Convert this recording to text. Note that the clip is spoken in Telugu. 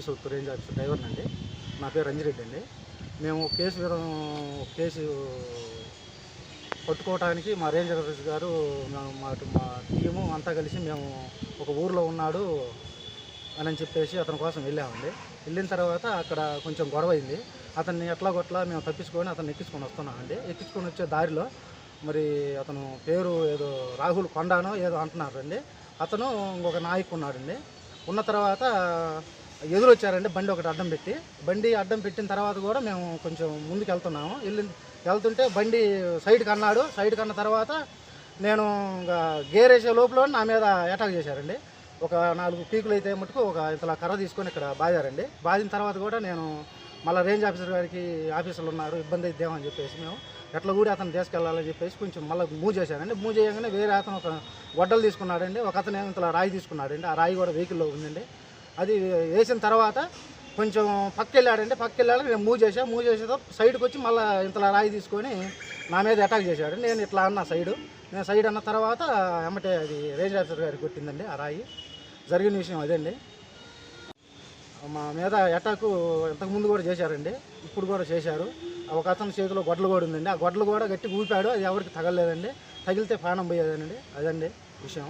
సౌత్ రేంజ్ ఆఫీసర్ డ్రైవర్ని అండి. నా పేరు రంజిరెడ్డి అండి. మేము కేసు వివరం కేసు పట్టుకోవడానికి మా రేంజ్ ఆఫీసర్ గారు మా- మా టీము అంతా కలిసి మేము ఒక ఊర్లో ఉన్నాడు అని చెప్పేసి అతని కోసం వెళ్ళామండి. వెళ్ళిన తర్వాత అక్కడ కొంచెం గొడవ అయింది. అతన్ని ఎట్లా కొట్లా మేము తప్పించుకొని అతన్ని ఎక్కించుకొని వస్తున్నామండి. ఎక్కించుకొని వచ్చే దారిలో మరి అతను పేరు ఏదో రాహుల్ కొండానో ఏదో అంటున్నారండి. అతను ఇంకొక నాయకు ఉన్నాడండి. ఉన్న తర్వాత ఎదురొచ్చారండి బండి ఒకటి అడ్డం పెట్టి. బండి అడ్డం పెట్టిన తర్వాత కూడా మేము కొంచెం ముందుకు వెళ్తున్నాము వెళ్ళి వెళ్తుంటే బండి సైడ్కి అన్నాడు. సైడ్కి అన్న తర్వాత నేను ఇంకా గేర్ వేసే లోపల నా మీద అటాక్ చేశారండి. ఒక నాలుగు పీకులు అయితే మటుకు ఒక ఇంతలా కర్ర తీసుకొని ఇక్కడ బాదారండి. బాదిన తర్వాత కూడా నేను మళ్ళీ రేంజ్ ఆఫీసర్ గారికి ఆఫీసర్లు ఉన్నారు ఇబ్బంది అయిద్దామని చెప్పేసి మేము ఎట్లా కూడా అతను తీసుకెళ్ళాలని చెప్పేసి కొంచెం మళ్ళీ మూవ్ చేశానండి. మూవ్ చేయగానే వేరే అతను ఒక గొడ్డలు తీసుకున్నాడండి ఒక అతను ఇంతలా రాయి తీసుకున్నాడండి. ఆ రాయి కూడా వెహికల్లో ఉందండి. అది వేసిన తర్వాత కొంచెం పక్కకి వెళ్ళాడండి పక్కకి వెళ్ళాక నేను మూవ్ చేశాను మూవ్ చేసేదో సైడ్కి వచ్చి మళ్ళీ ఇంతలా రాయి తీసుకొని నా మీద అటాక్ చేశాడు. నేను ఇట్లా అన్న సైడు. నేను సైడ్ అన్న తర్వాత ఎమ్మటే అది రేంజ్ ఆఫీసర్ గారికి కొట్టిందండి ఆ రాయి. జరిగిన విషయం అదండి. మా మీద అటాక్ ఇంతకుముందు కూడా చేశారండి. ఇప్పుడు కూడా చేశారు. ఒక అతని చేతిలో గొడ్డలు కూడా ఉందండి. ఆ గొడ్డలు కూడా గట్టి ఊపాడు. అది ఎవరికి తగలలేదండి. తగిలితే ప్రాణం పోయేదండి అదండి విషయం.